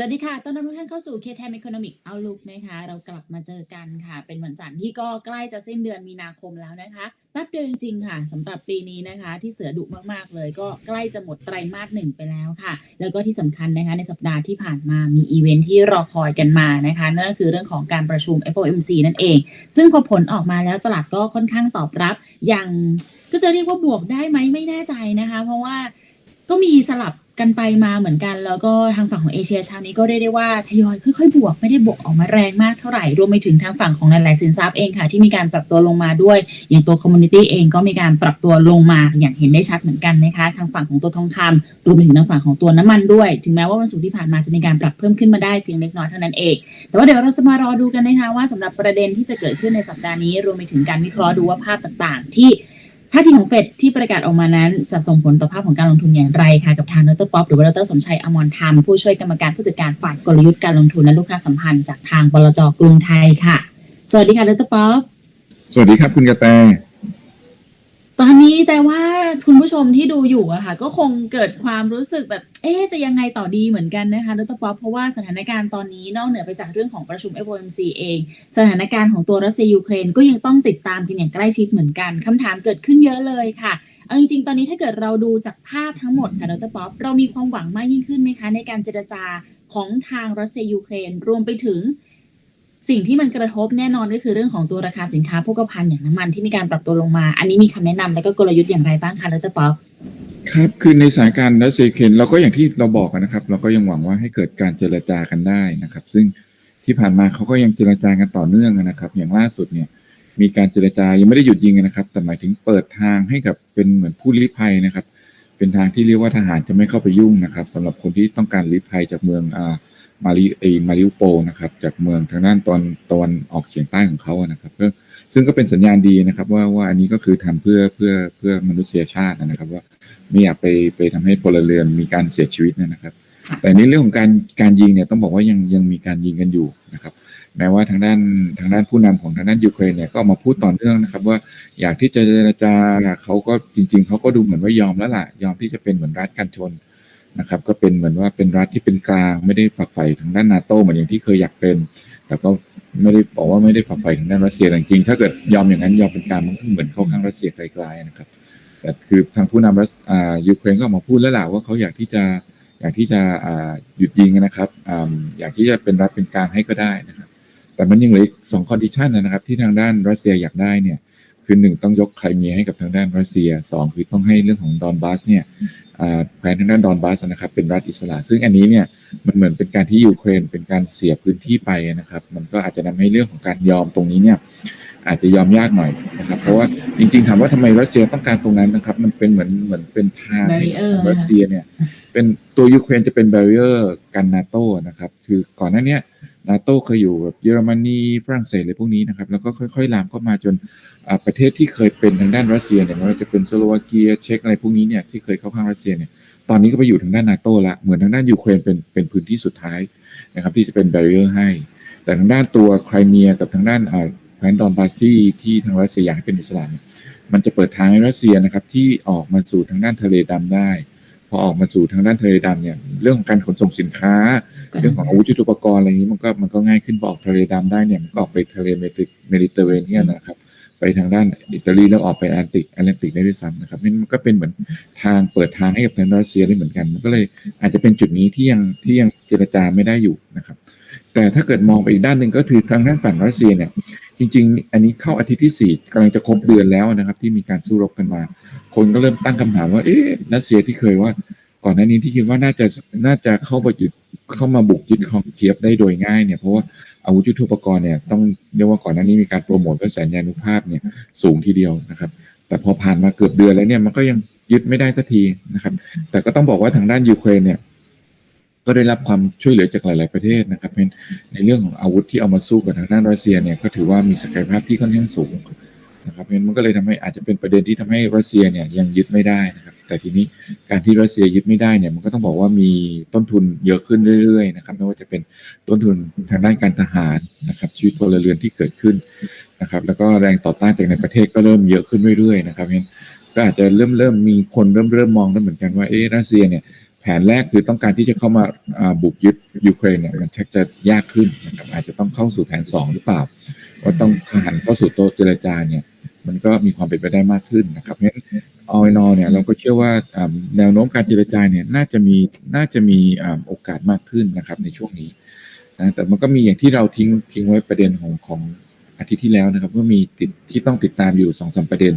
สวัสดีค่ะ ต้อนรับทุกท่านเข้าสู่ K-Time Economic Outlook นะคะ เรากลับมาเจอกันค่ะ เป็นวันจันทร์ที่ก็ใกล้จะสิ้นเดือนมีนาคมแล้วนะคะ แป๊บเดียวจริงๆค่ะสำหรับปีนี้นะคะ ที่เสือดุมากๆเลย ก็ใกล้จะหมดไตรมาสหนึ่งไปแล้วค่ะ แล้วก็ที่สำคัญนะคะในสัปดาห์ที่ผ่านมามีอีเวนท์ที่รอคอยกันมานะคะ นั่นก็คือเรื่องของการประชุม FOMC นั่นเอง ซึ่งพอผลออกมาแล้วตลาดก็ค่อนข้างตอบรับอย่างก็จะเรียกว่าบวกได้ไหมไม่แน่ใจนะคะ เพราะว่าก็มีสลับ กันไปมาเหมือนกัน แล้วก็ทางฝั่งของเอเชียเช้านี้ก็เรียกได้ว่าทยอยค่อยๆ บวกไม่ได้บวกออกมาแรงมากเท่าไหร่ รวมไปถึงทางฝั่งของหลายๆสินทรัพย์เองค่ะ ที่มีการปรับตัวลงมาด้วย อย่างตัวคอมมูนิตี้เองก็มีการปรับตัวลงมาอย่างเห็นได้ชัดเหมือนกันนะคะ ทางฝั่งของตัวทองคำรวมไปถึงทางฝั่งของตัวน้ำมันด้วย ถึงแม้ว่าวันศุกร์ที่ผ่านมาจะมีการปรับเพิ่มขึ้นมาได้เพียงเล็กน้อยเท่านั้นเอง แต่ว่าเดี๋ยวเราจะมารอดูกันนะคะว่าสำหรับประเด็นที่จะเกิดขึ้นในสัปดาห์นี้ รวมไปถึงการวิเคราะห์ดูว่าภาพต่าง ๆ ที่ ท่าทีของเฟดที่ประกาศออกมานั้น จะส่งผลต่อภาพของการลงทุนอย่างไรค่ะกับทางดรป๊อปหรือว่าดรสมชัยอมรธรรมผู้ช่วยกรรมการผู้จัดการฝ่ายกลยุทธ์การลงทุนและลูกค้าสัมพันธ์จากทางบลจกรุงไทยค่ะ สวัสดีค่ะดรป๊อปสวัสดีครับคุณกระแต ตอนนี้แต่ว่าคุณผู้ชมที่ดูอยู่อะค่ะ ก็คงเกิดความรู้สึกแบบ เอ๊จะยังไงต่อดีเหมือนกันนะคะดรป๊อปเพราะว่าสถานการณ์ตอนนี้นอกเหนือไปจากเรื่องของประชุม FOMC เอง สถานการณ์ของตัวรัสเซียยูเครนก็ยังต้องติดตามกันอย่างใกล้ชิดเหมือนกันคำถามเกิดขึ้นเยอะเลยค่ะเอาจริงๆ ตอนนี้ถ้าเกิดเราดูจากภาพทั้งหมดค่ะดรป๊อปเรามีความหวังมากยิ่งขึ้นไหมคะ ในการเจรจาของทางรัสเซียยูเครนรวมไปถึง สิ่งที่มันกระทบแน่นอนก็คือเรื่องของตัวราคาสินค้าโภคภัณฑ์อย่างน้ำมันที่มีการปรับตัวลงมา อันนี้มีคำแนะนำและก็กลยุทธ์อย่างไรบ้างคะดรป๊อปครับคือในสถานการณ์รัสเซียเคนเราก็อย่างที่เราบอกกันนะครับ เราก็ยังหวังว่าให้เกิดการเจรจากันได้นะครับ ซึ่งที่ผ่านมาเขาก็ยังเจรจากันต่อเนื่องนะครับ อย่างล่าสุดเนี่ยมีการเจรจายังไม่ได้หยุดยิงนะครับ แต่หมายถึงเปิดทางให้กับเป็นเหมือนผู้ลี้ภัยนะครับ เป็นทางที่เรียกว่าทหารจะไม่เข้าไปยุ่งนะครับสำหรับคนที่ต้องการลี้ภัยจากเมืองอ่า มาริเอมาริอุโปนะครับ จากเมืองทางด้านตอนตะวันออกเฉียงใต้ของเขานะครับก็ซึ่งก็เป็นสัญญาณดีนะครับ ว่าว่าอันนี้ก็คือทำเพื่อเพื่อเพื่อมนุษยชาตินะครับ ว่าไม่อยากไปไปทำให้พลเรือนมีการเสียชีวิตนะครับ แต่ในเรื่องของการการยิงเนี่ยต้องบอกว่ายังยังมีการยิงกันอยู่นะครับแม้ว่าทางด้านทางด้านผู้นำของทางด้านยูเครนเนี่ยก็ออกมาพูดต่อเนื่องนะครับ ว่าอยากที่จะเจรจาเขาก็จริง ๆเขาก็ดูเหมือนว่ายอมแล้วล่ะยอมที่จะเป็นเหมือนรัฐกันชน นะครับ ก็เป็นเหมือนว่าเป็นรัฐที่เป็นกลางไม่ได้ฝักใฝ่ทางด้านนาโตเหมือนอย่างที่เคยอยากเป็น แต่ก็ไม่ได้บอกว่าไม่ได้ฝักใฝ่ทางด้านรัสเซียจริงถ้าเกิดยอมอย่างนั้นยอมเป็นกลางมันก็เหมือนเข้าข้างรัสเซียไกลๆนะครับแต่คือทางผู้นำรัสอ่ายูเครนก็ออกมาพูดแล้วล่ะว่าเขาอยากที่จะอยากที่จะอ่าหยุดยิงนะครับอ่าอยากที่จะเป็นรัฐเป็นกลางให้ก็ได้นะครับ แต่มันยังเหลืออีกสองคอนดิชันนะครับ ที่ทางด้านรัสเซียอยากได้เนี่ย คือหนึ่งต้องยกไครเมียให้กับทางด้านรัสเซียสองคือต้องให้เรื่องของดอนบาสเนี่ยอ่าแคว้นทางด้านดอนบาสนะครับเป็นรัฐอิสระ ซึ่งอันนี้เนี่ยมันเหมือนเป็นการที่ยูเครนเป็นการเสียพื้นที่ไปนะครับ มันก็อาจจะทำให้เรื่องของการยอมตรงนี้เนี่ยอาจจะยอมยากหน่อยนะครับเพราะว่าจริงๆถามว่าทำไมรัสเซียต้องการตรงนั้นนะครับ มันเป็นเหมือนเหมือนเป็นทางให้ Barrier รัสเซียเนี่ยเป็นตัวยูเครนจะเป็นแบเรียร์กันนาโตนะครับ คือก่อนหน้าเนี้ นาโต้เคยอยู่แบบเยอรมนีฝรั่งเศสอะไรพวกนี้นะครับ แล้วก็ค่อยๆลามเข้ามาจนประเทศที่เคยเป็นทางด้านรัสเซียเนี่ยไม่ว่าจะเป็นสโลวาเกียเช็กอะไรพวกนี้เนี่ยที่เคยเข้าข้างรัสเซียเนี่ยตอนนี้ก็ไปอยู่ทางด้านนาโต้ละเหมือนทางด้านยูเครนเป็นเป็นพื้นที่สุดท้ายนะครับที่จะเป็นแบเรียร์ให้ แต่ทางด้านตัวไครเมียกับทางด้านอ่าแคว้นดอนบาซีที่ทางรัสเซียอยากให้เป็นอิสระมันจะเปิดทางให้รัสเซียนะครับที่ออกมาสู่ทางด้านทะเลดำได้ พอออกมาสู่ทางด้านทะเลดำเนี่ยเรื่องของการขนส่งสินค้า เรื่องของอาวุธยุทโธปกรณ์อะไรอย่างนี้มันก็มันก็ง่ายขึ้นพอออกทะเลดำได้เนี่ยมันก็ออกไปทะเลเมดิเมดิเตอร์เรเนียนนะครับไปทางด้านอิตาลีแล้วออกไปแอตแลนติกแอตแลนติกได้ด้วยซ้ำนะครับนี่มันก็เป็นเหมือนทางเปิดทางให้กับทางรัสเซียได้เหมือนกัน มันก็เลยอาจจะเป็นจุดนี้ที่ยังที่ยังเจรจาไม่ได้อยู่นะครับ แต่ถ้าเกิดมองไปอีกด้านหนึ่งก็คือทางด้านฝั่งรัสเซียเนี่ย จริง ๆ อันนี้เข้าอาทิตย์ที่สี่กำลังจะครบเดือนแล้วนะครับ ที่มีการสู้รบกันมา คนก็เริ่มตั้งคำถามว่า เอ๊ะรัสเซียที่เคยว่า ก่อนหน้านี้ที่คิดว่าน่าจะน่าจะเข้าไปยึดเข้ามาบุกยึดครองเคียบได้โดยง่ายเนี่ยเพราะว่าอาวุธยุทโธปกรณ์เนี่ยต้องเรียกว่าก่อนหน้านี้มีการโปรโมทเพื่อสัญญานุภาพเนี่ยสูงทีเดียวนะครับ แต่พอผ่านมาเกือบเดือนแล้วเนี่ยมันก็ยังยึดไม่ได้สักทีนะครับ แต่ก็ต้องบอกว่าทางด้านยูเครนเนี่ย ก็ได้รับความช่วยเหลือจากหลาย ๆ ประเทศนะครับเป็นในเรื่องของอาวุธที่เอามาสู้กับทางด้านรัสเซียเนี่ยก็ถือว่ามีศักยภาพที่ค่อนข้างสูงนะครับเพราะงั้นมันก็เลยทำให้อาจจะเป็นประเด็นที่ทำให้รัสเซียเนี่ยยังยึดไม่ได้นะครับแต่ทีนี้การที่รัสเซียยึดไม่ได้เนี่ยมันก็ต้องบอกว่ามีต้นทุนเยอะขึ้นเรื่อย ๆ นะครับไม่ว่าจะเป็นต้นทุนทางด้านการทหารนะครับชีวิตพลเรือนที่เกิดขึ้นนะครับแล้วก็แรงต่อต้านจากในประเทศก็เริ่มเยอะขึ้นเรื่อย ๆ นะครับเพราะงั้นก็อาจจะเริ่มเริ่มมีคนเริ่มเริ่มมองแล้วเหมือนกันว่าเอ๊ะรัสเซียเนี่ย นแรกคือต้องการที่จะเข้ามาบุกยึดยูเครนเนี่ยมันชักจะยากขึ้นนะครับอาจจะต้องเข้าสู่แผนสองหรือเปล่าว่าต้องหันเข้าสู่โต๊ะเจรจาเนี่ย มันก็มีความเป็นไปได้มากขึ้นนะครับเพราะฉะนั้นออยนอเนี่ยเราก็เชื่อว่าแนวโน้มการเจรจาเนี่ยน่าจะมีน่าจะมีโอกาสมากขึ้นนะครับในช่วงนี้นะแต่มันก็มีอย่างที่เราทิ้งทิ้งไว้ประเด็นของของ อาทิตย์ที่แล้วนะครับว่ามีติดที่ต้องติดตามอยู่สองสามประเด็น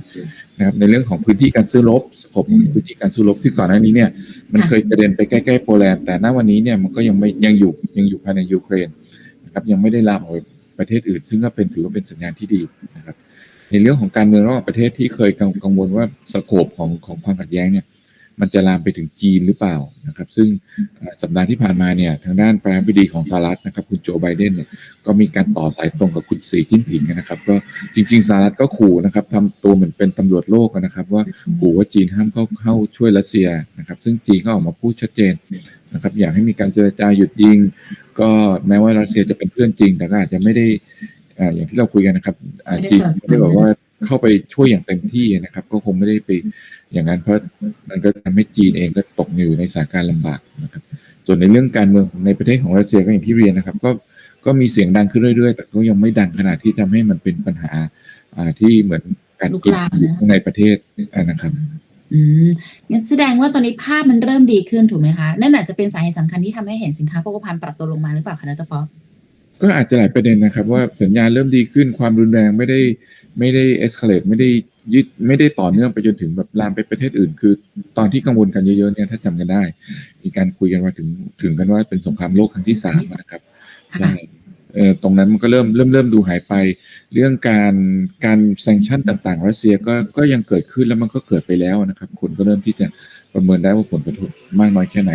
นะครับในเรื่องของพื้นที่การซื้อรบสกบของพื้นที่การซื้อรบที่ก่อนหน้านี้เนี่ยมันเคยกระเด็นไปใกล้ๆโปแลนด์แต่ณวันนี้เนี่ยมันก็ยังไม่ยังอยู่ยังอยู่ภายในยูเครนนะครับยังไม่ได้ลามออกไปประเทศอื่น ซึ่งก็เป็นถือว่าเป็นสัญญาณที่ดีนะครับในเรื่องของการเมืองระหว่างประเทศที่เคยกังกังวลว่าสโคปของของความขัดแย้งเนี่ย มันจะลามไปถึงจีนหรือเปล่านะครับ ซึ่งสัปดาห์ที่ผ่านมาเนี่ยทางด้านประธานาธิบดีของสหรัฐนะครับ คุณโจไบเดนเนี่ยก็มีการต่อสายตรงกับคุณสีจิ้นผิงนะครับ ก็จริง ๆสหรัฐก็ขู่นะครับทำตัวเหมือนเป็นตำรวจโลกนะครับ ว่าขู่ว่าจีนห้ามเข้าเข้าช่วยรัสเซียนะครับ ซึ่งจีนก็ออกมาพูดชัดเจนนะครับอยากให้มีการเจรจาหยุดยิง ก็แม้ว่ารัสเซียจะเป็นเพื่อนจริง แต่ก็อาจจะไม่ได้อ่ออย่างที่เราคุยกันนะครับอาจีนไม่ได้บอกว่า เข้าไปช่วยอย่างเต็มที่นะครับ ก็คงไม่ได้ไปอย่างนั้นเพราะมันก็ทำให้จีนเองก็ตกอยู่ในสถานการณ์ลำบากนะครับ ส่วนในเรื่องการเมืองในประเทศของรัสเซียก็อย่างที่เรียนนะครับ ก็ก็มีเสียงดังขึ้นเรื่อยๆ แต่ก็ยังไม่ดังขนาดที่ทำให้มันเป็นปัญหาอ่าที่เหมือนการลุกกินลามนะอยู่ข้างในประเทศนะครับอืมงั้นแสดงว่าตอนนี้ภาพมันเริ่มดีขึ้นถูกไหมคะนั่นอาจจะเป็นสาเหตุสำคัญที่ทำให้เห็นสินค้าโภคภัณฑ์ปรับตัวลงมาหรือเปล่าคะดรป๊อปก็อาจจะหลายประเด็นนะครับ ว่าสัญญาณเริ่มดีขึ้นความรุนแรงไม่ได้ ไม่ได้เอ็กซ์เคเลตไม่ได้ยึดไม่ได้ต่อเนื่องไปจนถึงแบบลามไปประเทศอื่น คือตอนที่กังวลกันเยอะๆเนี่ยถ้าจำกันได้ มีการคุยกันว่าถึงถึงกันว่าเป็นสงครามโลกครั้งที่สามนะครับค่ะใช่เออตรงนั้นมันก็เริ่มเริ่มเริ่มดูหายไป เรื่องการการแซงชั่นต่างๆ รัสเซียก็ก็ยังเกิดขึ้นแล้วมันก็เกิดไปแล้วนะครับ คนก็เริ่มที่จะประเมินได้ว่าผลกระทบมากน้อยแค่ไหน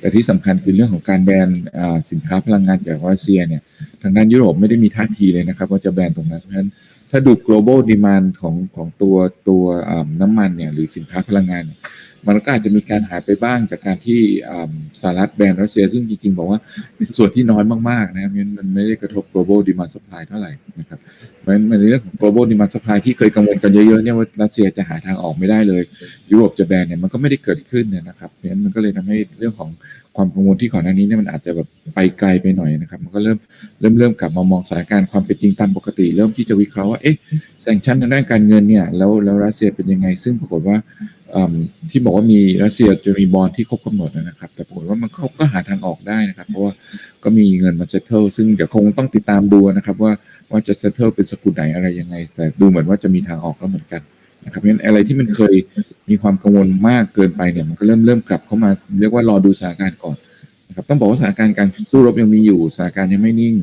แต่ที่สำคัญคือเรื่องของการแบนอ่าสินค้าพลังงานจากรัสเซียเนี่ยทางด้านยุโรปไม่ได้มีท่าทีเลยนะครับ ว่าจะแบนตรงนั้นเพราะฉะนั้น ถ้าดู global demand ของของตัวตัวน้ำมันเนี่ยหรือสินค้าพลังงาน มันก็อาจจะมีการหายไปบ้างจากการที่สหรัฐแบนรัสเซีย ซึ่งจริงๆ บอกว่าเป็นส่วนที่น้อยมากๆนะครับเพราะฉะนั้นมันไม่ได้กระทบ global demand supply เท่าไหร่นะครับเพราะฉะนั้นในเรื่องของ global demand supply ที่เคยกังวลกันเยอะๆเนี่ยว่ารัสเซียจะหาทางออกไม่ได้เลย ยุโรปจะแบนเนี่ยมันก็ไม่ได้เกิดขึ้นเนี่ยนะครับเพราะฉะนั้นมันก็เลยทำให้เรื่องของ ความกังวลที่ก่อนหน้านี้เนี่ยมันอาจจะแบบไปไกลไปหน่อยนะครับ มันก็เริ่มเริ่มเริ่มกลับมามองสถานการณ์ความเป็นจริงตามปกติ เริ่มที่จะวิเคราะห์ว่าเอ๊ะแซงชั่นทางด้านการเงินเนี่ยแล้วแล้วรัสเซียเป็นยังไง ซึ่งปรากฏว่าที่บอกว่ามีรัสเซียจะมีบอลที่ครบกำหนดนะครับ แต่ปรากฏว่ามันเขาก็หาทางออกได้นะครับ เพราะว่าก็มีเงินมาเซ t เทิลซึ่งเดี๋ยวคงต้องติดตามดูนะครับ ว่าว่าจะเซ t เทิลเป็นสกุลไหนอะไรยังไง แต่ดูเหมือนว่าจะมีทางออกแล้วเหมือนกัน นะครับเพราะฉะนั้นอะไรที่มันเคยมีความกังวลมากเกินไปเนี่ยมันก็เริ่มเริ่มกลับเข้ามา เรียกว่ารอดูสถานการณ์ก่อนนะครับต้องบอกว่าสถานการณ์การสู้รบยังมีอยู่สถานการณ์ยังไม่นิ่ง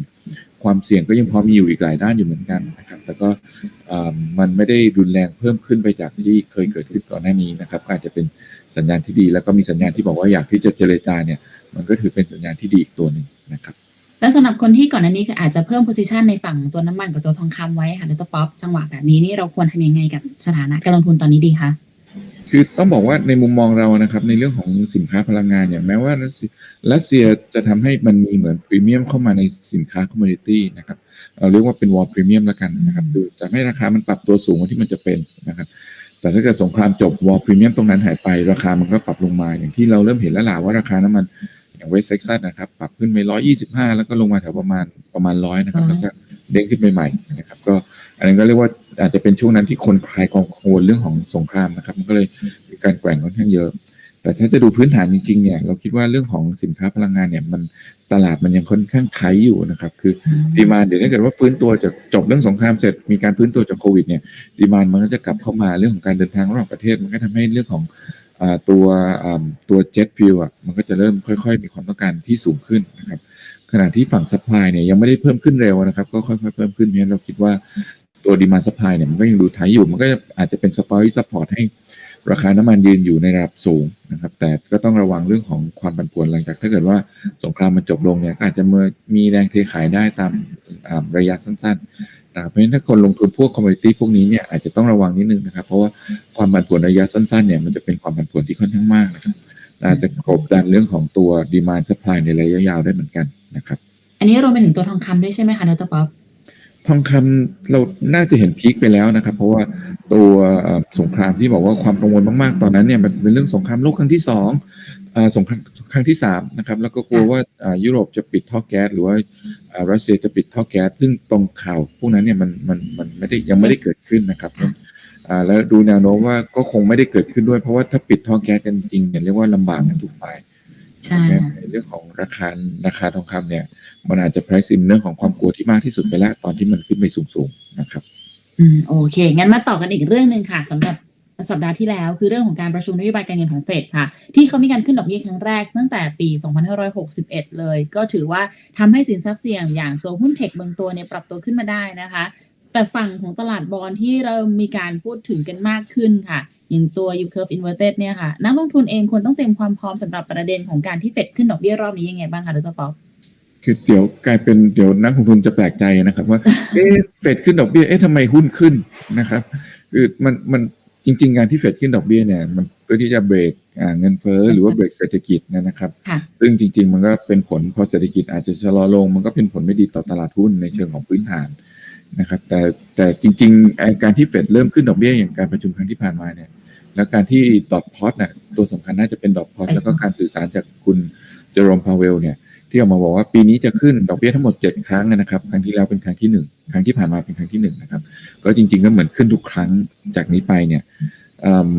ความเสี่ยงก็ยังพอมีอยู่อีกหลายด้านอยู่เหมือนกันนะครับแต่ก็มันไม่ได้รุนแรงเพิ่มขึ้นไปจากที่เคยเกิดขึ้นก่อนหน้านี้นะครับก็อาจจะเป็นสัญญาณที่ดี แล้วก็มีสัญญาณที่บอกว่าอยากที่จะเจรจาเนี่ยมันก็ถือเป็นสัญญาณที่ดีอีกตัวหนึ่งนะครับ แล้วสำหรับคนที่ก่อนหน้านี้คืออาจจะเพิ่ม position ในฝั่งตัวน้ำมันกับตัวทองคำไว้ค่ะดรป๊อปจังหวะแบบนี้นี่เราควรทำยังไงกับสถานะการลงทุนตอนนี้ดีคะคือต้องบอกว่าในมุมมองเรานะครับ ในเรื่องของสินค้าพลังงานเนี่ยแม้ว่ารัสเซียจะทำให้มันมีเหมือนพรีเมียมเข้ามาในสินค้าคอมมูนิตี้นะครับเราเรียกว่าเป็นวอลพรีเมียมแล้วกันนะครับคือจะให้ราคามันปรับตัวสูงกว่าที่มันจะเป็นนะครับแต่ถ้าเกิดสงครามจบวอลพรีเมียมตรงนั้นหายไป ราคามันก็ปรับลงมาอย่างที่เราเริ่มเห็นแล้วล่ะว่าราคาน้ำมัน อย่างเวสเซ็กซัสนะครับ ปรับขึ้นไปร้อยยี่สิบห้าแล้วก็ลงมาแถวประมาณประมาณร้อยนะครับ แล้วก็เด้งขึ้นไปใหม่นะครับ ก็อันนั้นก็เรียกว่าอาจจะเป็นช่วงนั้นที่คนคลายกังวลเรื่องของสงครามนะครับ มันก็เลยมีการแกว่งค่อนข้างเยอะ แต่ถ้าจะดูพื้นฐานจริงๆเนี่ย เราคิดว่าเรื่องของสินค้าพลังงานเนี่ย มันตลาดมันยังค่อนข้างไขอยู่นะครับ คือดีมานเดี๋ยวถ้าเกิดว่าฟื้นตัวจากจบเรื่องสงครามเสร็จมีการฟื้นตัวจากโควิดเนี่ยดีมานมันก็จะกลับเข้ามาเรื่องของการเดินทางระหว่างประเทศมันก็ทำให้เรื่องของอ่า ตัวตัวเจ็ตฟิลอะมันก็จะเริ่มค่อย ๆ มีความต้องการที่สูงขึ้นนะครับขณะที่ฝั่งซัพพลายเนี่ยยังไม่ได้เพิ่มขึ้นเร็วนะครับ ก็ค่อยๆเพิ่มขึ้นเพราะฉะนั้นเราคิดว่าตัวดีมานซัพพลายเนี่ยมันก็ยังดูไทยอยู่ มันก็อาจจะเป็นสปอยซัพพอร์ตให้ ราคาน้ำมันยืนอยู่ในระดับสูงนะครับ แต่ก็ต้องระวังเรื่องของความผันผวนหลังจาก ถ้าเกิดว่าสงครามมันจบลงเนี่ยก็อาจจะมีแรงเทขายได้ตามระยะสั้นๆนะครับเพราะฉะนั้นถ้าคนลงทุนพวกคอมมูนิตี้พวกนี้เนี่ยอาจจะต้องระวังนิดนึงนะครับ เพราะว่าความผันผวนระยะสั้นๆเนี่ยมันจะเป็นความผันผวนที่ค่อนข้างมากนะครับอาจจะกดดันเรื่องของตัวดีมานซัพพลายในระยะยาวได้เหมือนกันนะครับ อันนี้รวมไปถึงตัวทองคำด้วยใช่ไหมคะดรป๊อป ทองคำเราน่าจะเห็นพีคไปแล้วนะครับ เพราะว่าตัวสงครามที่บอกว่าความกังวลมากๆ ตอนนั้นเนี่ยมันเป็นเรื่องสงครามโลกครั้งที่สองสงครามครั้งที่สามนะครับ แล้วก็กลัวว่ายุโรปจะปิดท่อแก๊สหรือว่ารัสเซียจะปิดท่อแก๊สซึ่งตรงข่าวพวกนั้นเนี่ยมันมันมันไม่ได้ยังไม่ได้เกิดขึ้นนะครับแล้วดูแนวโน้มว่าก็คงไม่ได้เกิดขึ้นด้วยเพราะว่าถ้าปิดท่อแก๊สกันจริงเนี่ยเรียกว่าลำบากกันทุกฝ่าย ใช่นะครับค่ะในเรื่องของราคาราคาทองคำเนี่ย มันอาจจะ price in เรื่องของความกลัวที่มากที่สุดไปแล้วตอนที่มันขึ้นไปสูงๆนะครับ อืมโอเค งั้นมาต่อกันอีกเรื่องหนึ่งค่ะสำหรับสัปดาห์ที่แล้วคือเรื่องของการประชุมนโยบายการเงินของเฟดค่ะ ที่เขามีการขึ้นดอกเบี้ยครั้งแรกตั้งแต่ปี 2561 เลย ก็ถือว่าทำให้สินทรัพย์เสี่ยงอย่างตัวหุ้นเทคบางตัวเนี่ยปรับตัวขึ้นมาได้นะคะ แต่ฝั่งของตลาดบอลที่เรามีการพูดถึงกันมากขึ้นค่ะ อย่างตัว yield curve inverted เนี่ยค่ะ นักลงทุนเองควรต้องเตรียมความพร้อมสำหรับประเด็นของการที่เฟดขึ้นดอกเบี้ยรอบนี้ยังไงบ้างคะดรป๊อปคือเดี๋ยวกลายเป็นเดี๋ยวนักลงทุนจะแปลกใจนะครับว่า เอ๊ะเฟดขึ้นดอกเบี้ยเอ๊ะทำไมหุ้นขึ้นนะครับคือมันมันจริงๆการที่เฟดขึ้นดอกเบี้ยเนี่ยมันเพื่อที่จะเบรกอ่าเงินเฟ้อหรือว่าเบรกเศรษฐกิจนะครับค่ะซึ่งจริง ๆ มันก็เป็นผลพอเศรษฐกิจอาจจะชะลอลง มันก็เป็นผลไม่ดีต่อตลาดหุ้นในเชิงของพื้นฐาน นะครับแต่แต่จริงๆไอ้การที่เฟดเริ่มขึ้นดอกเบี้ยอย่างการประชุมครั้งที่ผ่านมาเนี่ยแล้วการที่ดอทพอตน่ะตัวสำคัญน่าจะเป็นดอทพอตใช่แล้วก็การสื่อสารจากคุณเจอโรมพาเวลเนี่ยที่ออกมาบอกว่าปีนี้จะขึ้นดอกเบี้ยทั้งหมด 7 ครั้งนะครับ ครั้งที่แล้วเป็นครั้งที่ 1 ครั้งที่ผ่านมาเป็นครั้งที่1นะครับก็จริง ๆ ก็เหมือนขึ้นทุกครั้งจากนี้ไปเนี่ยเอิ่ม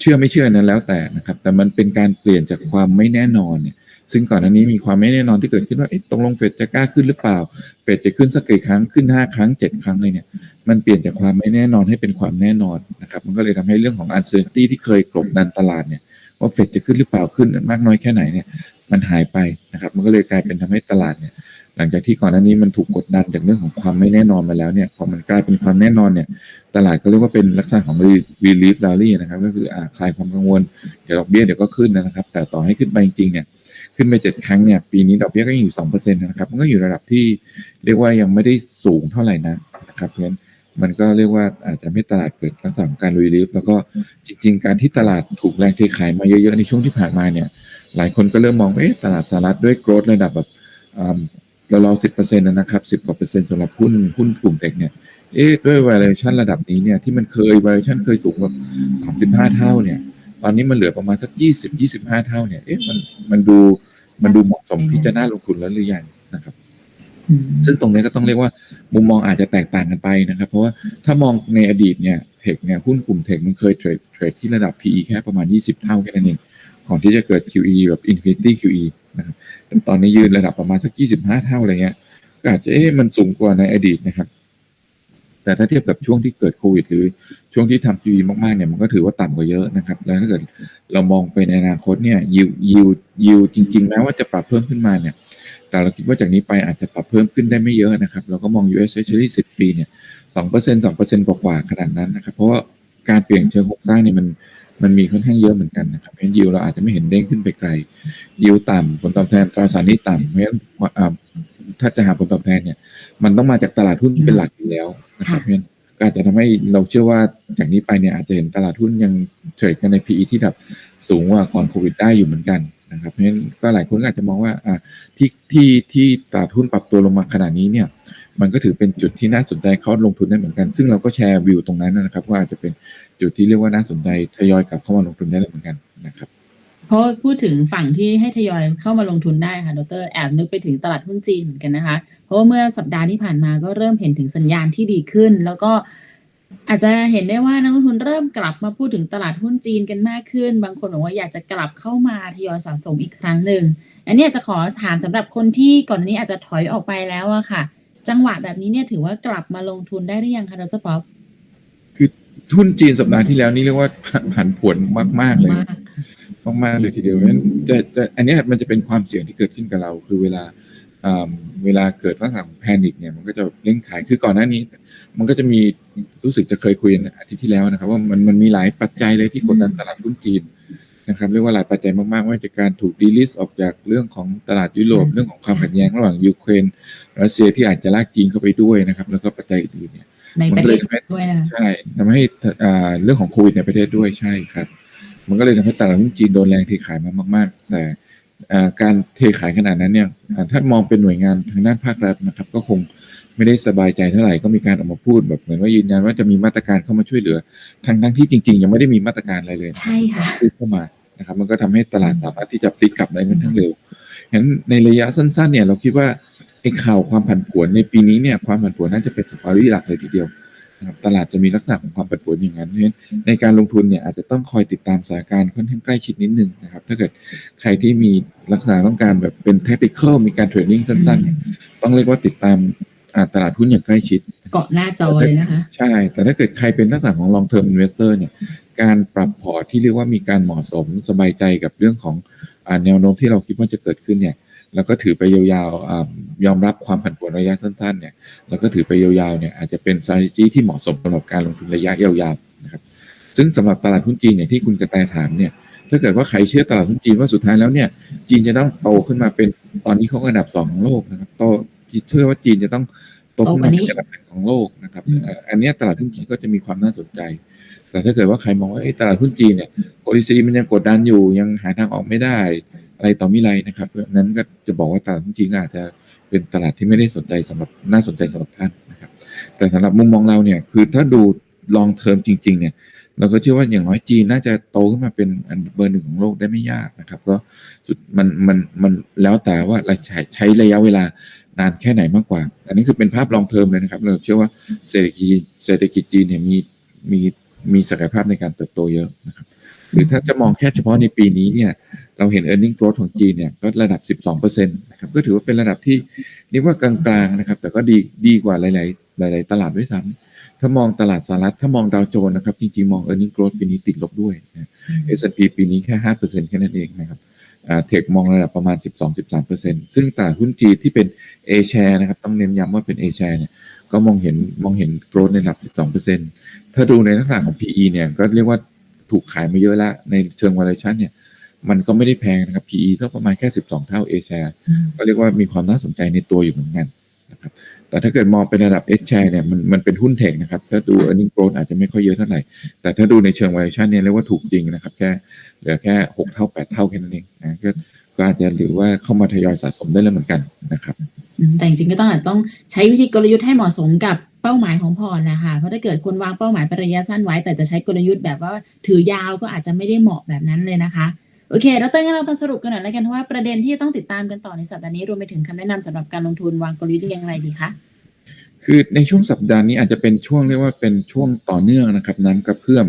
เชื่อไม่เชื่อนั้นแล้วแต่นะครับแต่มันเป็นการเปลี่ยนจากความไม่แน่นอนเนี่ย ซึ่งก่อนหน้านี้มีความไม่แน่นอนที่เกิดขึ้นว่าเอ๊ะตกลงเฟดจะกล้าขึ้นหรือเปล่าเฟดจะขึ้นสักกี่ครั้งขึ้น 5 ครั้ง 7 ครั้งเลยเนี่ยมันเปลี่ยนจากความไม่แน่นอนให้เป็นความแน่นอนนะครับมันก็เลยทำให้เรื่องของ uncertainty ที่เคยกลบดันตลาดเนี่ยว่าเฟดจะขึ้นหรือเปล่าขึ้นมากน้อยแค่ไหนเนี่ยมันหายไปนะครับมันก็เลยกลายเป็นทำให้ตลาดเนี่ยหลังจากที่ก่อนหน้านี้มันถูกกดดันจากเรื่องของความไม่แน่นอนมาแล้วเนี่ยพอมันกลายเป็นความแน่นอนเนี่ยตลาดก็เรียกว่าเป็นลักษณะของ relief rally นะครับก็คืออคลายความกังวลเดี๋ยวดอกเบี้ยเดี๋ยวก็ขึ้นนะครับ แต่ต่อให้ขึ้นไปจริงๆเนี่ย ขึ้นไปเจ็ดครั้งเนี่ยปีนี้ดอกเบี้ยก็ยังอยู่สองเปอร์เซ็นต์นะครับ มันก็อยู่ระดับที่เรียกว่ายังไม่ได้สูงเท่าไหร่นะนะครับเพราะฉะนั้นมันก็เรียกว่าอาจจะไม่ตลาดเกิดลักษณะของการ relief แล้วก็จริง ๆ การที่ตลาดถูกแรงเทขายมาเยอะๆในช่วงที่ผ่านมาเนี่ย หลายคนก็เริ่มมองว่าเอ๊ะตลาดสหรัฐด้วยโกรธระดับแบบเราเราสิบเปอร์เซ็นต์นะครับสิบกว่าเปอร์เซ็นต์สำหรับหุ้นหุ้นกลุ่มเทคเนี่ยเอ๊ะด้วย valuation ระดับนี้เนี่ยที่มันเคย valuation เคยสูงแบบสามสิบห้าเท่าเนี่ย ตอนนี้มันเหลือประมาณสักยี่สิบยี่สิบห้าเท่าเนี่ยเอ๊ะมันมันดูมันดูเหมาะสมที่จะน่าลงทุนแล้วหรือยังนะครับอืมซึ่งตรงนี้ก็ต้องเรียกว่ามุมมองอาจจะแตกต่างกันไปนะครับ เพราะว่าถ้ามองในอดีตเนี่ยเทคเนี่ยหุ้นกลุ่มเทคมันเคยเทรดเทรดที่ระดับ PE แค่ประมาณ 20 เท่าแค่นั้นเองก่อนที่จะเกิด QE แบบ Infinity QE นะครับแต่ตอนนี้ยืนระดับประมาณสัก 25 เท่าอะไรเงี้ยก็อาจจะเอ๊ะมันสูงกว่าในอดีตนะครับ แต่ถ้าเทียบกับช่วงที่เกิดโควิด หรือช่วงที่ทำ QE มากๆเนี่ยมันก็ถือว่าต่ำกว่าเยอะนะครับ แล้วถ้าเกิดเรามองไปในอนาคตเนี่ยยิวยิวยิวจริงๆแม้ว่าจะปรับเพิ่มขึ้นมาเนี่ย แต่เราคิดว่าจากนี้ไปอาจจะปรับเพิ่มขึ้นได้ไม่เยอะนะครับ เราก็มอง US Treasury 10 ปีเนี่ย2%เปอร์เซ็นต์2เปอร์เซ็นต์กว่าขนาดนั้นนะครับ เพราะว่าการเปลี่ยนเชิงโครงสร้างเนี่ยมันมันมีค่อนข้างเยอะเหมือนกันนะครับเพราะฉะนั้นยิวเราอาจจะไม่เห็นเด้งขึ้นไปไกลยิวต่ำผลตอบแทนตราสารนี้ต่ำเพราะฉะนั้นอ่า ถ้าจะหาผลตอบแทนเนี่ย มันต้องมาจากตลาดหุ้นเป็นหลักอยู่แล้วนะครับเพราะฉะนั้นก็อาจจะทำให้เราเชื่อว่าจากนี้ไปเนี่ยอาจจะเห็นตลาดหุ้นยังเทรดกันใน PE ที่แบบสูงกว่าก่อนโควิดได้อยู่เหมือนกันนะครับเพราะฉะนั้นก็หลายคนก็อาจจะมองว่าอ่าที่ที่ที่ตลาดหุ้นปรับตัวลงมาขนาดนี้เนี่ยมันก็ถือเป็นจุดที่น่าสนใจเขาลงทุนได้เหมือนกัน ซึ่งเราก็แชร์วิวตรงนั้นนะครับว่าอาจจะเป็นจุดที่เรียกว่าน่าสนใจทยอยกลับเข้ามาลงทุนได้เลยเหมือนกันนะครับ เพราะพูดถึงฝั่งที่ให้ทยอยเข้ามาลงทุนได้ค่ะดรแอบนึกไปถึงตลาดหุ้นจีนเหมือนกันนะคะ เพราะว่าเมื่อสัปดาห์ที่ผ่านมาก็เริ่มเห็นถึงสัญญาณที่ดีขึ้น แล้วก็อาจจะเห็นได้ว่านักลงทุนเริ่มกลับมาพูดถึงตลาดหุ้นจีนกันมากขึ้น บางคนบอกว่าอยากจะกลับเข้ามาทยอยสะสมอีกครั้งหนึ่ง อันนี้จะขอถามสำหรับคนที่ก่อนนี้อาจจะถอยออกไปแล้วอะค่ะ จังหวะแบบนี้เนี่ยถือว่ากลับมาลงทุนได้หรือยังคะดรป๊อปคือหุ้นจีนสัปดาห์ที่แล้วนี่เรียกว่าผันผวนมากๆเลย มากมากๆเลยทีเดียวเพราะฉะนั้นจะจะอันเนี้ยมันจะเป็นความเสี่ยงที่เกิดขึ้นกับเรา คือเวลาอ่าเวลาเกิดลักษณะของแพนิคเนี่ยมันก็จะเร่งขายคือก่อนหน้านี้ มันก็จะมีรู้สึกจะเคยคุยกันอาทิตย์ที่แล้วนะครับ ว่ามันมันมีหลายปัจจัยเลยที่กดดันตลาดหุ้นจีนนะครับเรียกว่าหลายปัจจัยมากๆไม่ว่าจะการถูกดีลิสออกจากเรื่องของตลาดยุโรปอืมเรื่องของความขัดแย้งระหว่างยูเครนรัสเซียที่อาจจะลากจีนเข้าไปด้วยนะครับ แล้วก็ปัจจัยอื่นๆเนี่ยในประเทศด้วยนะคะใช่ทำให้อ่าเรื่องของโควิดในประเทศด้วยใช่ครับ มันก็เลยทำให้ตลาดหุ้นจีนโดนแรงเทขายมามาก ๆ แต่อ่าการเทขายขนาดนั้นเนี่ยอ่าถ้ามองเป็นหน่วยงานทางด้านภาครัฐนะครับ ก็คงไม่ได้สบายใจเท่าไหร่ก็มีการออกมาพูดแบบเหมือนว่ายืนยันว่าจะมีมาตรการเข้ามาช่วยเหลือทั้งทั้งๆที่จริง ๆ ยังไม่ได้มีมาตรการอะไรเลยใช่ค่ะพูดเข้ามานะครับมันก็ทำให้ตลาดสามารถที่จะพลิกกลับได้ค่อนข้างเร็วฉะนั้นในระยะสั้น ๆ เนี่ยเราคิดว่าไอ้ข่าวความผันผวนในปีนี้เนี่ยความผันผวนน่าจะเป็นสปอรี่หลักเลยทีเดียว นะครับตลาดจะมีลักษณะของความผันผวนอย่างนั้นเพราะฉะนั้นในการลงทุนเนี่ยอาจจะต้องคอยติดตามสถานการณ์ค่อนข้างใกล้ชิดนิดนึงนะครับ ถ้าเกิดใครที่มีลักษณะต้องการแบบเป็น tactical มีการเทรดดิ้งสั้นๆเนี่ยต้องเรียกว่าติดตามอ่าตลาดหุ้นอย่างใกล้ชิดเกาะหน้าจอเลยนะคะ ใช่ แต่ถ้าเกิดใครเป็นลักษณะของ long term investor เนี่ยการปรับพอร์ตที่เรียกว่ามีการเหมาะสมสบายใจกับเรื่องของอาแนวโน้มที่เราคิดว่าจะเกิดขึ้นเนี่ย แล้วก็ถือไปยาวๆอ่ายอมรับความผันผวนระยะสั้นๆเนี่ยแล้วก็ถือไปยาวๆเนี่ยอาจจะเป็น strategy ที่เหมาะสมสำหรับการลงทุนระยะยาวๆนะครับซึ่งสำหรับตลาดหุ้นจีนเนี่ยที่คุณกระแตถามเนี่ยถ้าเกิดว่าใครเชื่อตลาดหุ้นจีนว่าสุดท้ายแล้วเนี่ยจีนจะต้องโตขึ้นมาเป็นตอนนี้เขาอันดับสองของโลกนะครับโตเชื่อว่าจีนจะต้องโตขึ้นมาเป็นอันดับหนึ่งของโลกนะครับอืมเอ่ออันเนี้ยตลาดหุ้นจีนก็จะมีความน่าสนใจ แต่ถ้าเกิดว่าใครมองว่าเอ้ยตลาดหุ้นจีนเนี่ย policy มันยังกดดันอยู่ยังหาทางออกไม่ได้ อะไรต่อมิไรนะครับเพราะนั้นก็จะบอกว่าตลาดทุนจีนอาจจะเป็นตลาดที่ไม่ได้สนใจสำหรับน่าสนใจสำหรับท่านนะครับ แต่สำหรับมุมมองเราเนี่ยคือถ้าดู long term จริง ๆ เนี่ย เราก็เชื่อว่าอย่างน้อยจีนน่าจะโตขึ้นมาเป็นอันเบอร์หนึ่งของโลกได้ไม่ยากนะครับ ก็สุดมันมันมันแล้วแต่ว่าเราใช้ใช้ระยะเวลานานแค่ไหนมากกว่า อันนี้คือเป็นภาพ long term เลยนะครับ เราเชื่อว่าเศรษฐกิจเศรษฐกิจจีนเนี่ยมีมีมีศักยภาพในการเติบโตเยอะนะครับ หรือถ้าจะมองแค่เฉพาะในปีนี้เนี่ย เราเห็น e a r n i n g growth ของจีนเนี่ยก็ระดับ 12%นะครับก็ถือว่าเป็นระดับที่เรียกว่ากลางๆนะครับแต่ก็ดีดีกว่าหลาย ๆ หลาย ๆ ตลาดด้วยซ้ำถ้ามองตลาดสหรัฐถ้ามองดาวโจนส์นะครับจริง ๆ มอง e a r n i n g growth ปีนี้ติดลบด้วยนะ S&P ปีนี้แค่ 5%แค่นั้นเองนะครับเทคมองระดับประมาณ 12-13%ซึ่งตลาดหุ้นจีนที่เป็น A share นะครับต้องเน้นย้ำว่าเป็น A share เนี่ยก็มองเห็นมองเห็น growth ในระดับ 12%ถ้าดูในลักษณะของ PE เนี่ยก็เรียกว่าถูกขายมาเยอะแล้วในเชิง valuation เนี่ย มันก็ไม่ได้แพงนะครับ PE ก็ประมาณแค่ 12 เท่า A share ก็เรียกว่ามีความน่าสนใจในตัวอยู่เหมือนกันนะครับ แต่ถ้าเกิดมองเป็นระดับ S share เนี่ยมันมันเป็นหุ้นเทคนะครับ ถ้าดู earning growth อาจจะไม่ค่อยเยอะเท่าไหร่ แต่ถ้าดูในเชิง valuation เนี่ยเรียกว่าถูกจริงนะครับ แค่เหลือแค่ 6 เท่า 8 เท่าแค่นั้นเองนะก็ก็อาจจะหรือว่าเข้ามาทยอยสะสมได้แล้วเหมือนกันนะครับอืมแต่จริงๆก็ต้องอาจต้องใช้วิธีกลยุทธ์ให้เหมาะสมกับเป้าหมายของพอร์ตนะคะเพราะถ้าเกิดคนวางเป้าหมายเป็นระยะสั้นไว้ แต่จะใช้กลยุทธ์แบบว่าถือยาวก็อาจจะไม่ได้เหมาะแบบนั้นเลยนะคะ โอเค ดรงั้นเรามาสรุปกันหน่อยแล้วกันว่าประเด็นที่ต้องติดตามกันต่อในสัปดาห์นี้รวมไปถึงคำแนะนำสำหรับการลงทุนวางกลยุทธ์อย่างไรดีคะ คือในช่วงสัปดาห์นี้อาจจะเป็นช่วงเรียกว่าเป็นช่วงต่อเนื่องนะครับ น้ำกระเพื่อม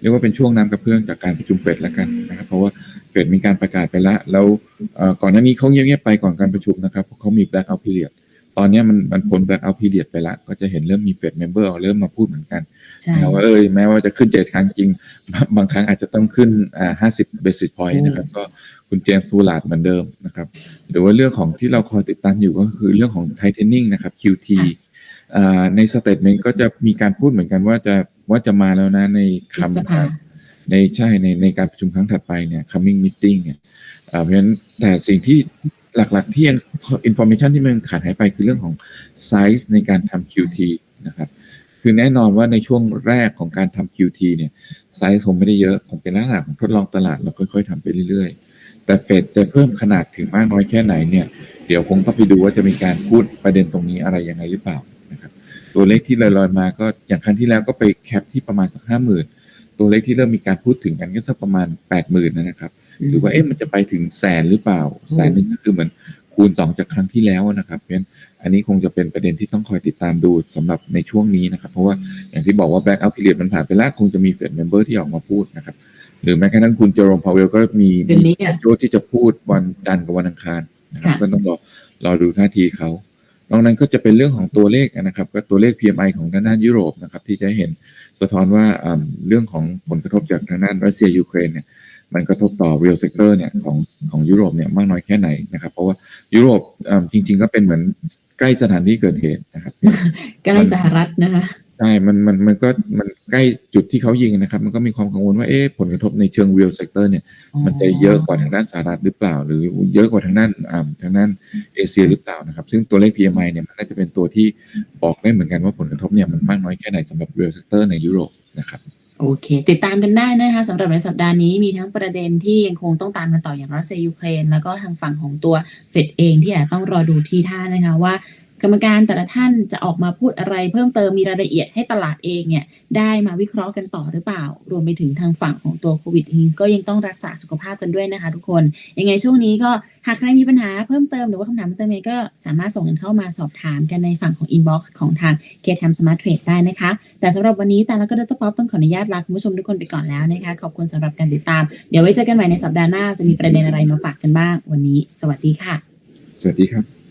เรียกว่าเป็นช่วงน้ำกระเพื่อมจากการประชุมเฟดแล้วกันนะครับ เพราะว่าเฟดมีการประกาศไปแล้ว แล้วก่อนหน้านี้เขาเงียบๆไปก่อนการประชุมนะครับเพราะเขามี black out period ตอนนี้มันมันพ้น black out period ไปแล้วก็จะเห็นเริ่มมีเฟดเมมเบอร์เริ่มมาพูดเหมือนกัน นะว่าเอยแม้ว่าจะขึ้นเจ็ดครั้งจริงบางบางครั้งอาจจะต้องขึ้นอ่าห้าสิบเบสิสพอยต์นะครับ ก็คุณเจมส์ฟูลาดเหมือนเดิมนะครับหรือว่าเรื่องของที่เราคอยติดตามอยู่ก็คือเรื่องของ tightening นะครับ QT อ่าในสเต t เมนต์ก็จะมีการพูดเหมือนกันว่าจะว่าจะมาแล้วนะในพฤษภาคำในใช่ในในการประชุมครั้งถัดไปเนี่ย coming meeting เนี่ยอ่าเพราะฉะนั้นแต่สิ่งที่หลักๆที่ยัง information ที่มันขาดหายไปคือเรื่องของ size ในการทำ QT นะครับ คือแน่นอนว่าในช่วงแรกของการทำ QT เนี่ยไซส์คงไม่ได้เยอะคงเป็นลักษณะของทดลองตลาดเราค่อยๆทำไปเรื่อยๆ แต่เฟดจะเพิ่มขนาดถึงมากน้อยแค่ไหนเนี่ยเดี๋ยวคงต้องไปดูว่าจะมีการพูดประเด็นตรงนี้อะไรยังไงหรือเปล่านะครับตัวเลขที่ลอยๆมาก็อย่างครั้งที่แล้วก็ไปแคปที่ประมาณสักห้าหมื่นตัวเลขที่เริ่มมีการพูดถึงกันก็สักประมาณแปดหมื่นนะครับ หรือว่าเอ๊ะมันจะไปถึงแสนหรือเปล่าแสนหนึ่งก็คือเหมือน คูณสองจากครั้งที่แล้วนะครับ เพราะฉะนั้นอันนี้คงจะเป็นประเด็นที่ต้องคอยติดตามดูสำหรับในช่วงนี้นะครับ เพราะว่าอย่างที่บอกว่า black out period มันผ่านไปแล้ว คงจะมีเฟดเมมเบอร์ที่ออกมาพูดนะครับ หรือแม้กระทั่งคุณเจอร์มพาวเวลก็มีเดือนนี้อะช่วงที่จะพูดวันจันทร์กับวันอังคารนะครับค่ะก็ต้องรอรอดูท่าทีเขานอกนั้นก็จะเป็นเรื่องของตัวเลขนะครับ ก็ตัวเลข PMI ของทางด้านยุโรปนะครับ ที่จะเห็นสะท้อนว่าอ่าเรื่องของผลกระทบจากทางด้านรัสเซียยูเครนเนี่ย มันกระทบต่อ real sector เนี่ยของของยุโรปเนี่ยมากน้อยแค่ไหนนะครับ เพราะว่ายุโรปอ่าจริง ๆ ก็เป็นเหมือนใกล้สถานที่เกิดเหตุนะครับใกล้สหรัฐนะคะใช่มันมันมันก็มันใกล้จุดที่เขายิงนะครับ มันก็มีความกังวลว่าเอ๊ะผลกระทบในเชิง real sector เนี่ย มันจะเยอะกว่าทางด้านสหรัฐหรือเปล่า หรือเยอะกว่าทางด้านอ่าทางด้านเอเชียหรือเปล่านะครับ ซึ่งตัวเลข PMI เนี่ยมันน่าจะเป็นตัวที่บอกได้เหมือนกันว่าผลกระทบเนี่ยมันมากน้อยแค่ไหนสำหรับ real sector ในยุโรปนะครับ โอเค ติดตามกันได้นะคะสำหรับในสัปดาห์นี้มีทั้งประเด็นที่ยังคงต้องตามกันต่ออย่างรัสเซียยูเครน แล้วก็ทางฝั่งของตัวเฟดเองที่อาจต้องรอดูที่ท่านะคะว่า กรรมการแต่ละท่านจะออกมาพูดอะไร เพิ่มเติมมีรายละเอียดให้ตลาดเองเนี่ยได้มาวิเคราะห์กันต่อหรือเปล่า รวมไปถึงทางฝั่งของตัวโควิดเองก็ยังต้องรักษาสุขภาพกันด้วยนะคะ ทุกคนยังไงช่วงนี้ก็หากใครมีปัญหาเพิ่มเติมหรือว่าคำถามเพิ่มเติมยังไงก็สามารถส่งกันเข้ามาสอบถามกันในฝั่งของ inbox ของทาง k t m Smart Trade ได้นะคะ แต่สำหรับวันนี้แต่ละก็ดรป๊อปต้องขออนุญาตลาคุณผู้ชมทุกคนไปก่อนแล้วนะคะขอบคุณสำหรับการติดตาม เดี๋ยวไว้เจอกันใหม่ในสัปดาห์หน้าจะมีประเด็นอะไรมาฝากกันบ้าง วันนี้ สวัสดีค่ะ สวัสดีครับ